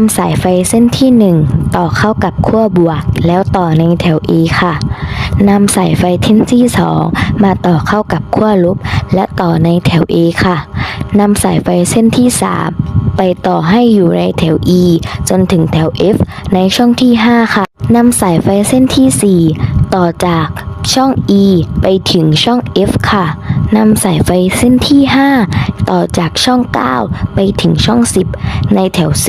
นำสายไฟเส้นที่ 1 ต่อเข้ากับขั้วบวก แล้วต่อในแถว E ค่ะนำสายไฟเส้นที่ 2 มาต่อเข้ากับขั้วลบและต่อในแถว A ค่ะนำสายไฟเส้นที่ 3 ไปต่อให้อยู่ในแถว E จนถึงแถว F ในช่องที่ 5 ค่ะนำสายไฟเส้นที่ 4 ต่อจากช่อง E ไปถึงช่อง F ค่ะ นำสายไฟเส้นที่ 5 ต่อจากช่อง 9 ไปถึงช่อง 10 ในแถว C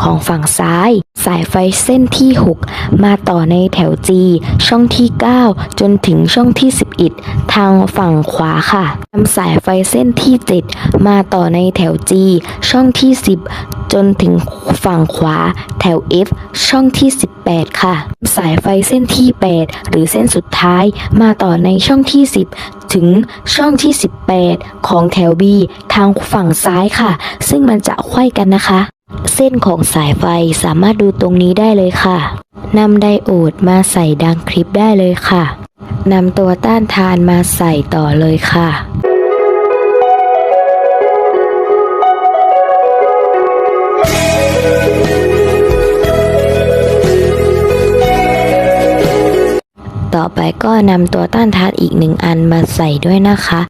ของฝั่งซ้าย สายไฟเส้นที่ 6 มาต่อในแถว G ช่องที่ 9 จนถึงช่องที่ 11 ทางฝั่งขวาค่ะนำสายไฟเส้นที่ 7 มาต่อในแถว G ช่องที่ 10 จนถึงฝั่งขวาแถว F ช่องที่ 18 ค่ะ สายไฟเส้นที่ 8 หรือเส้นสุดท้ายมาต่อในช่องที่ 10 ถึงช่องที่ 18 ของแถว B ทางฝั่งซ้ายค่ะ ซึ่งมันจะไขว้กันนะคะ เส้นของสายไฟสามารถดูตรงนี้ได้เลยค่ะนำไดโอดมาใส่ดังคลิปได้เลยค่ะนำตัวต้านทานมาใส่ต่อเลยค่ะ ต่อไปก็นำตัวต้านทานอีกหนึ่งอันมาใส่ด้วยนะคะ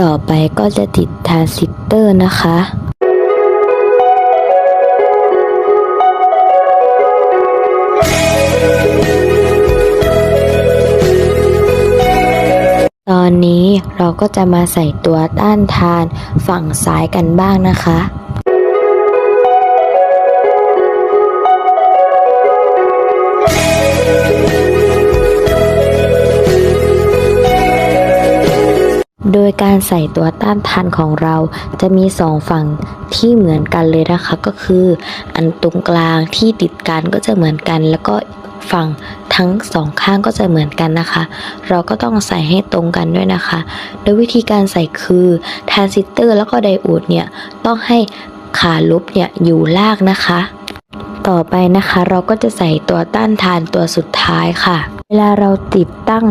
ต่อไปก็จะติดทรานซิสเตอร์นะคะ อนนี้เราก็จะมาใส่ตัวต้านทานฝั่งซ้ายกันบ้างนะคะโดยการใส่ตัวต้านทานของเราจะมีสองฝั่งที่เหมือนกันเลยนะคะ ก็คือ อันตรงกลางที่ติดกันก็จะเหมือนกัน แล้วก็ฝั่ง ทั้งสองข้างก็จะเหมือนกันนะคะ เราก็ต้องใส่ให้ตรงกันด้วยนะคะ โดยวิธีการใส่คือทรานซิสเตอร์แล้วก็ไดโอดเนี่ยต้องให้ขาลบเนี่ยอยู่ลางนะคะ ต่อไปนะคะเราก็จะใส่ตัวต้านทานตัวสุดท้ายค่ะ เวลาเราติดตั้ง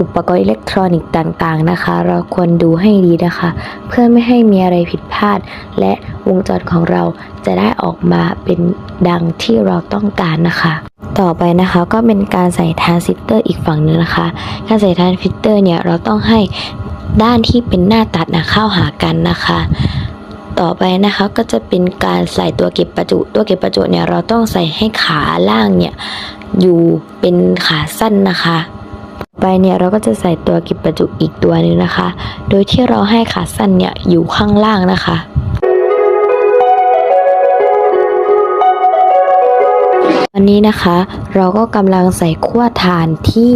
อุปกรณ์อิเล็กทรอนิกส์ต่างๆนะคะ เราควรดูให้ดีนะคะ เพื่อไม่ให้มีอะไรผิดพลาด และวงจรของเราจะได้ออกมาเป็นดังที่เราต้องการนะคะ ต่อไปนะคะก็เป็นการใส่ทานซิสเตอร์อีกฝั่งหนึงนะคะ การใส่ทานซิสเตอร์เนี่ยเราต้องให้ด้านที่เป็นหน้าตัดนะเข้าหากันนะคะ ต่อไปนะคะก็จะเป็นการใส่ตัวเก็บประจุ ตัวเก็บประจุเนี่ยเราต้องใส่ให้ขาล่างเนี่ยอยู่เป็นขาสั้นนะคะต่อไปเนี่ยเราก็จะใส่ตัวเก็บประจุอีกตัวหนึงนะคะ โดยที่เราให้ขาสั้นเนี่ยอยู่ข้างล่างนะคะ วันนี้นะคะเราก็กำลังใส่ขั้วฐานที่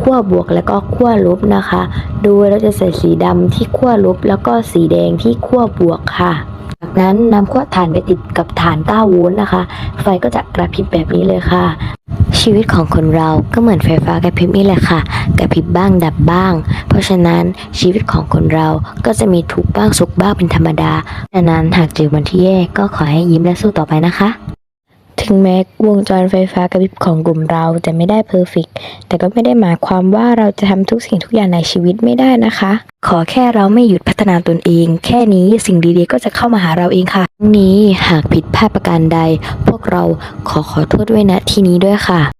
ขั้วบวกแล้วก็ขั้วลบนะคะ โดยเราจะใส่สีดำที่ขั้วลบแล้วก็สีแดงที่ขั้วบวกค่ะ จากนั้นนำขั้วฐานไปติดกับฐาน9โวลต์นะคะ ไฟก็จะกระพริบแบบนี้เลยค่ะ ชีวิตของคนเราก็เหมือนไฟฟ้ากระพริบนี่แหละค่ะ กระพริบบ้างดับบ้าง เพราะฉะนั้นชีวิตของคนเราก็จะมีทุกข์บ้างสุขบ้างเป็นธรรมดาดังนั้นหากเจอวันที่แย่ก็ขอให้ยิ้มและสู้ต่อไปนะคะ ถึงแม้วงจรไฟฟ้ากระพริบของกลุ่มเราจะไม่ได้เพอร์เฟกแต่ก็ไม่ได้หมายความว่าเราจะทำทุกสิ่งทุกอย่างในชีวิตไม่ได้นะคะ ขอแค่เราไม่หยุดพัฒนาตนเอง แค่นี้สิ่งดีๆก็จะเข้ามาหาเราเองค่ะทั้งนี้หากผิดพลาดประการใด พวกเราขอขอโทษด้วยนะที่นี้ด้วยค่ะ